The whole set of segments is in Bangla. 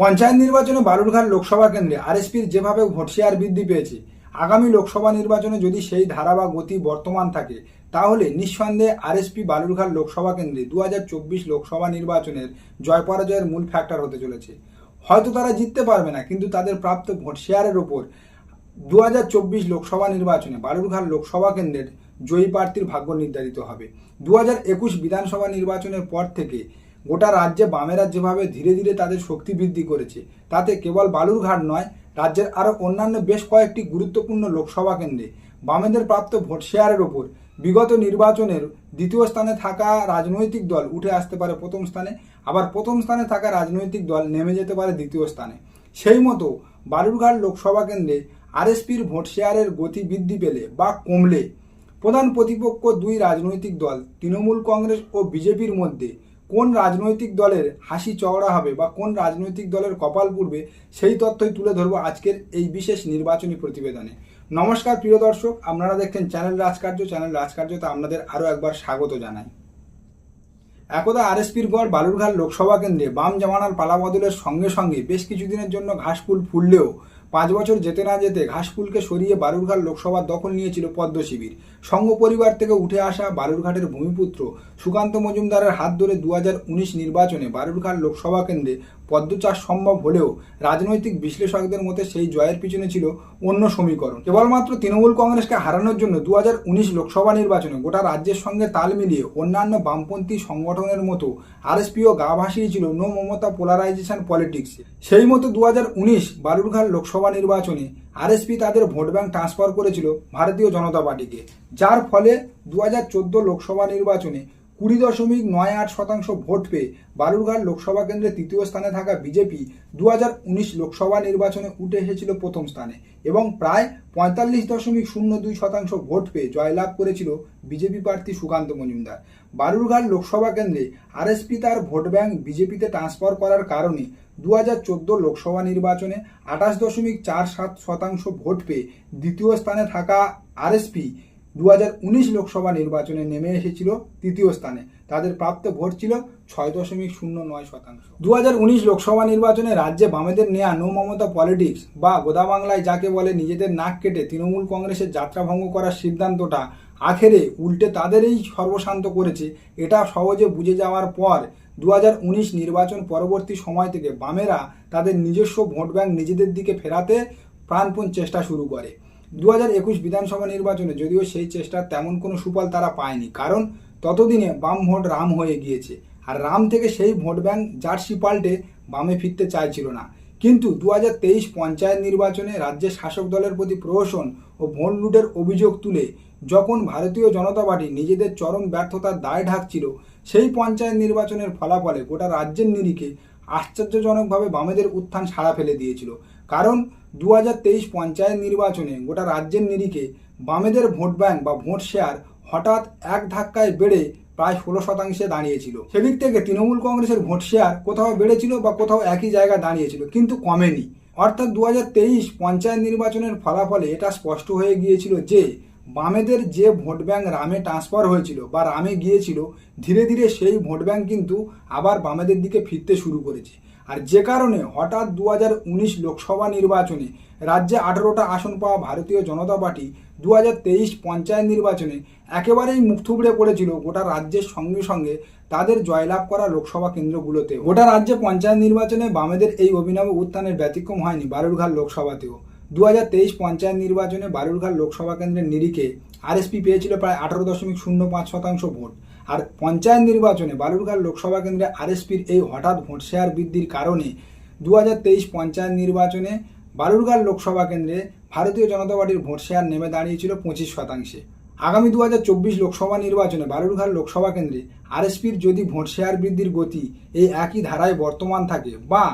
পঞ্চায়েত নির্বাচনে বালুরঘাট লোকসভা কেন্দ্রে আরএসপির যেভাবে ভোট শেয়ার বৃদ্ধি পেয়েছে, আগামী লোকসভা নির্বাচনে যদি সেই ধারা বা গতি বর্তমান থাকে, তাহলে নিঃসন্দেহে আরএসপি বালুরঘাট লোকসভা কেন্দ্রে দু হাজার চব্বিশ লোকসভা নির্বাচনের জয় পরাজয়ের মূল ফ্যাক্টর হতে চলেছে। হয়তো তারা জিততে পারবে না, কিন্তু তাদের প্রাপ্ত ভোট শেয়ারের ওপর দু হাজার চব্বিশ লোকসভা নির্বাচনে বালুরঘাট লোকসভা কেন্দ্রের জয়ী প্রার্থীর ভাগ্য নির্ধারিত হবে। দু হাজার একুশ বিধানসভা নির্বাচনের পর থেকে গোটা রাজ্যে বামেরা যেভাবে ধীরে ধীরে তাদের শক্তি বৃদ্ধি করেছে, তাতে কেবল বালুরঘাট নয়, রাজ্যের আরও অন্যান্য বেশ কয়েকটি গুরুত্বপূর্ণ লোকসভা কেন্দ্রে বামেদের প্রাপ্ত ভোট শেয়ারের ওপর বিগত নির্বাচনের দ্বিতীয় স্থানে থাকা রাজনৈতিক দল উঠে আসতে পারে প্রথম স্থানে, আবার প্রথম স্থানে থাকা রাজনৈতিক দল নেমে যেতে পারে দ্বিতীয় স্থানে। সেই মতো বালুরঘাট লোকসভা কেন্দ্রে আরএসপির ভোট শেয়ারের গতি বৃদ্ধি পেলে বা কমলে প্রধান প্রতিপক্ষ দুই রাজনৈতিক দল, তৃণমূল কংগ্রেস ও বিজেপির মধ্যে কোন রাজনৈতিক দলের হাসি চওড়া হবে বা কোন রাজনৈতিক দলের কপাল পুড়বে, সেই তথ্যই তুলে ধরবো আজকের এই বিশেষ নির্বাচনী প্রতিবেদনে। নমস্কার, প্রিয় দর্শক, আপনারা দেখছেন চ্যানেল রাজকার্য। চ্যানেল রাজকার্যতে আপনাদের আরও একবার স্বাগত জানাই। একদা আরএসপির গড় বালুরঘাট লোকসভা কেন্দ্রে বাম জামানার পালাবদলের সঙ্গে সঙ্গে বেশ কিছুদিনের জন্য ঘাসফুল ফুললেও পাঁচ বছর যেতে না যেতে ঘাসফুলকে সরিয়ে বারুরঘাট লোকসভার দখল নিয়েছিল পদ্ম শিবির। সংঘ পরিবার থেকে উঠে আসা বারুরঘাটের ভূমিপুত্র সুকান্ত মজুমদারের হাত ধরে দু হাজার উনিশ নির্বাচনে বারুরঘাট লোকসভা কেন্দ্রে পদ্ম চাষ সম্ভব হলেও রাজনৈতিক বিশ্লেষকদের মতে সেই জয়ের পিছনে ছিল অন্য সমীকরণ। কেবলমাত্র তৃণমূল কংগ্রেসকে হারানোর জন্য দু হাজার উনিশ লোকসভা নির্বাচনে গোটা রাজ্যের সঙ্গে তাল মিলিয়ে অন্যান্য বামপন্থী সংগঠনের মতো আরএসপিও গা ভাসিয়েছিল নো মমতা পোলারাইজেশন পলিটিক্স সেই মতো দু হাজার উনিশ বালুরঘাট লোকসভা নির্বাচনে আরএসপি তাদের ভোট ব্যাংক ট্রান্সফার করেছিল ভারতীয় জনতা পার্টিকে। যার ফলে দু হাজার চোদ্দ লোকসভা নির্বাচনে কুড়ি দশমিক নয় আট শতাংশ ভোট পেয়ে বালুরঘাট লোকসভা কেন্দ্রে তৃতীয় স্থানে থাকা বিজেপি দু হাজার উনিশ লোকসভা নির্বাচনে উঠে এসেছিল প্রথম স্থানে এবং প্রায় পঁয়তাল্লিশ দশমিক শূন্য দুই শতাংশ ভোট পেয়ে জয়লাভ করেছিল বিজেপি প্রার্থী সুকান্ত মজুমদার। বালুরঘাট লোকসভা কেন্দ্রে আরএসপি তার ভোট ব্যাংক বিজেপিতে ট্রান্সফার করার কারণে দু হাজার চোদ্দ লোকসভা নির্বাচনে আঠাশ দশমিক চার সাত শতাংশ ভোট পেয়ে দ্বিতীয় স্থানে থাকা আরএসপি দু হাজার উনিশ লোকসভা নির্বাচনে নেমে এসেছিল তৃতীয় স্থানে। তাদের প্রাপ্ত ভোট ছিল ছয় দশমিক শূন্য নয় শতাংশ। দু হাজার উনিশ লোকসভা নির্বাচনে রাজ্যে বামেদের নেয়া নো মমতা পলিটিক্স বা গোদা বাংলায় যাকে বলে নিজেদের নাক কেটে তৃণমূল কংগ্রেসের যাত্রা ভঙ্গ করার সিদ্ধান্তটা আখেরে উল্টে তাদেরই সর্বশান্ত করেছে, এটা সহজে বুঝে যাওয়ার পর দু হাজার উনিশ নির্বাচন পরবর্তী সময় থেকে বামেরা তাদের নিজস্ব ভোট ব্যাংক নিজেদের দিকে ফেরাতে প্রাণপণ চেষ্টা শুরু করে। দু হাজার একুশ বিধানসভা নির্বাচনে যদিও সেই চেষ্টার তেমন কোনো সুফল তারা পায়নি, কারণ ততদিনে বাম ভোট রাম হয়ে গিয়েছে। আর রাম থেকে সেই ভোট ব্যাংক জার্সি পাল্টে বামে ফিরতে চাইছিল না। কিন্তু দু পঞ্চায়েত নির্বাচনে রাজ্যের শাসক দলের প্রতি প্রহসন ও ভোট লুটের অভিযোগ তুলে যখন ভারতীয় জনতা পার্টি নিজেদের চরম ব্যর্থতার দায় ঢাকছিল, সেই পঞ্চায়েত নির্বাচনের ফলাফলে গোটা রাজ্যের নিরিখে আশ্চর্যজনকভাবে বামেদের উত্থান সাড়া ফেলে দিয়েছিল। কারণ দু পঞ্চায়েত নির্বাচনে গোটা রাজ্যের নিরিখে বামেদের ভোট ব্যাংক বা ভোট শেয়ার হঠাৎ এক ধাক্কায় বেড়ে প্রায় ষোলো শতাংশে দাঁড়িয়েছিল। সেদিক থেকে তৃণমূল কংগ্রেসের ভোট শেয়ার কোথাও বেড়েছিল বা কোথাও একই জায়গায় দাঁড়িয়েছিল, কিন্তু কমেনি। অর্থাৎ দু পঞ্চায়েত নির্বাচনের ফলাফলে এটা স্পষ্ট হয়ে গিয়েছিল যে, বামেদের যে ভোট ব্যাংক রামে ট্রান্সফার হয়েছিল বা রামে গিয়েছিল, ধীরে ধীরে সেই ভোট ব্যাংক কিন্তু আবার বামেদের দিকে ফিরতে শুরু করেছে। আর যে কারণে হঠাৎ দু হাজার উনিশ লোকসভা নির্বাচনে রাজ্যে আঠারোটা আসন পাওয়া ভারতীয় জনতা পার্টি দু পঞ্চায়েত নির্বাচনে একেবারেই মুখ থুবড়ে পড়েছিল গোটা রাজ্যের সঙ্গে সঙ্গে তাদের জয়লাভ করা লোকসভা কেন্দ্রগুলোতে। গোটা রাজ্যে পঞ্চায়েত নির্বাচনে বামেদের এই অভিনব উত্থানের ব্যতিক্রম হয়নি বারুরঘাট লোকসভাতেও। দু পঞ্চায়েত নির্বাচনে বারুরঘাট লোকসভা কেন্দ্রের নিরিখে আরএসপি পেয়েছিল প্রায় আঠারো দশমিক শূন্য পাঁচ শতাংশ ভোট। আর পঞ্চায়েত নির্বাচনে বালুরঘাট লোকসভা কেন্দ্রে আরএসপির এই হঠাৎ ভোট শেয়ার বৃদ্ধির কারণে দু পঞ্চায়েত নির্বাচনে বালুরঘাট লোকসভা কেন্দ্রে ভারতীয় জনতা পার্টির ভোট শেয়ার নেমে দাঁড়িয়েছিল পঁচিশ শতাংশে। আগামী দু হাজার চব্বিশ লোকসভা নির্বাচনে বালুরঘাট লোকসভা কেন্দ্রে আরএসপির যদি ভোট শেয়ার বৃদ্ধির গতি এই একই ধারায় বর্তমান থাকে বা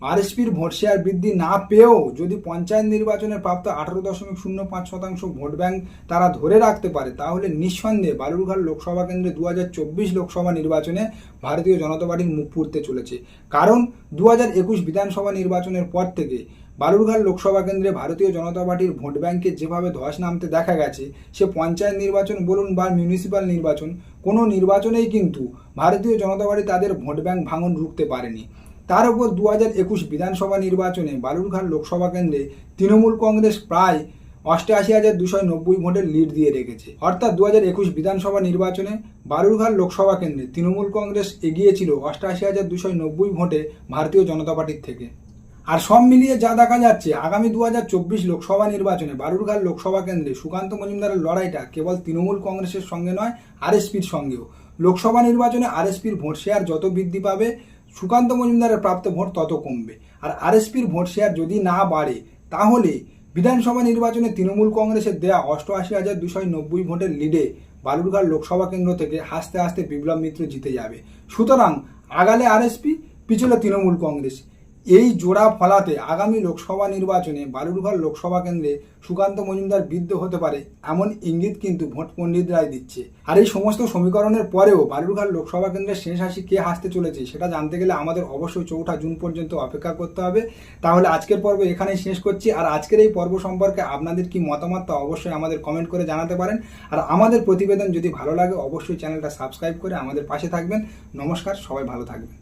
আরএসপির ভোট শেয়ার বৃদ্ধি না পেয়েও যদি পঞ্চায়েত নির্বাচনে প্রাপ্ত আঠারো দশমিক শূন্য পাঁচ শতাংশ ভোট ব্যাংক তারা ধরে রাখতে পারে, তাহলে নিঃসন্দেহে বালুরঘাট লোকসভা কেন্দ্রে দু হাজার চব্বিশ লোকসভা নির্বাচনে ভারতীয় জনতা পার্টির মুখ পুড়তে চলেছে। কারণ দু হাজার একুশ বিধানসভা নির্বাচনের পর থেকে বালুরঘাট লোকসভা কেন্দ্রে ভারতীয় জনতা পার্টির ভোট ব্যাংকে যেভাবে ধস নামতে দেখা গেছে, সে পঞ্চায়েত নির্বাচন বলুন বা মিউনিসিপ্যাল নির্বাচন, কোনো নির্বাচনেই কিন্তু ভারতীয় জনতা পার্টি তাদের ভোট ব্যাংক ভাঙন রুখতে পারেনি। তার উপর দু হাজার একুশ বিধানসভা নির্বাচনে বালুরঘাট লোকসভা কেন্দ্রে তৃণমূল কংগ্রেস প্রায় অষ্টআশি হাজার দুশো নব্বই ভোটের লিড দিয়ে রেখেছে। অর্থাৎ দু হাজার একুশ বিধানসভা নির্বাচনে বালুরঘাট লোকসভা কেন্দ্রে তৃণমূল কংগ্রেস এগিয়েছিল অষ্টআশি হাজার দুশো নব্বই ভোটে ভারতীয় জনতা পার্টির থেকে। আর সব মিলিয়ে যা দেখা যাচ্ছে, আগামী দু হাজার চব্বিশ লোকসভা নির্বাচনে বারুরঘাট লোকসভা কেন্দ্রে সুকান্ত মজুমদারের লড়াইটা কেবল তৃণমূল কংগ্রেসের সঙ্গে নয় আরএসপির সঙ্গেও। লোকসভা নির্বাচনে আরএসপির ভোট শেয়ার যত বৃদ্ধি পাবে সুকান্ত মজুমদারের প্রাপ্ত ভোট তত কমবে। আর আরএসপির ভোট শেয়ার যদি না বাড়ে, তাহলে বিধানসভা নির্বাচনে তৃণমূল কংগ্রেসের দেয়া অষ্টআশি হাজার দুশো নব্বই ভোটের লিডে বালুরঘাট লোকসভা কেন্দ্র থেকে হাসতে হাসতে বিপ্লব মিত্র জিতে যাবে। সুতরাং আগালে আরএসপি, পিছলে তৃণমূল কংগ্রেস। এই জোড়া ফলাতে আগামী লোকসভা নির্বাচনে বালুরঘাট লোকসভা কেন্দ্রে সুকান্ত মজুমদার বিদ্ধ হতে পারে এমন ইঙ্গিত কিন্তু ভোট পণ্ডিতরাই দিচ্ছে। আর এই সমস্ত সমীকরণের পরেও বালুরঘাট লোকসভা কেন্দ্রের শেষ হাসি কে হাসতে চলেছে সেটা জানতে গেলে আমাদের অবশ্যই চৌঠা জুন পর্যন্ত অপেক্ষা করতে হবে। তাহলে আজকের পর্ব এখানেই শেষ করছি। আর আজকের এই পর্ব সম্পর্কে আপনাদের কি মতামত তা অবশ্যই আমাদের কমেন্ট করে জানাতে পারেন। আর আমাদের প্রতিবেদন যদি ভালো লাগে অবশ্যই চ্যানেলটা সাবস্ক্রাইব করে আমাদের পাশে থাকবেন। নমস্কার, সবাই ভালো থাকবেন।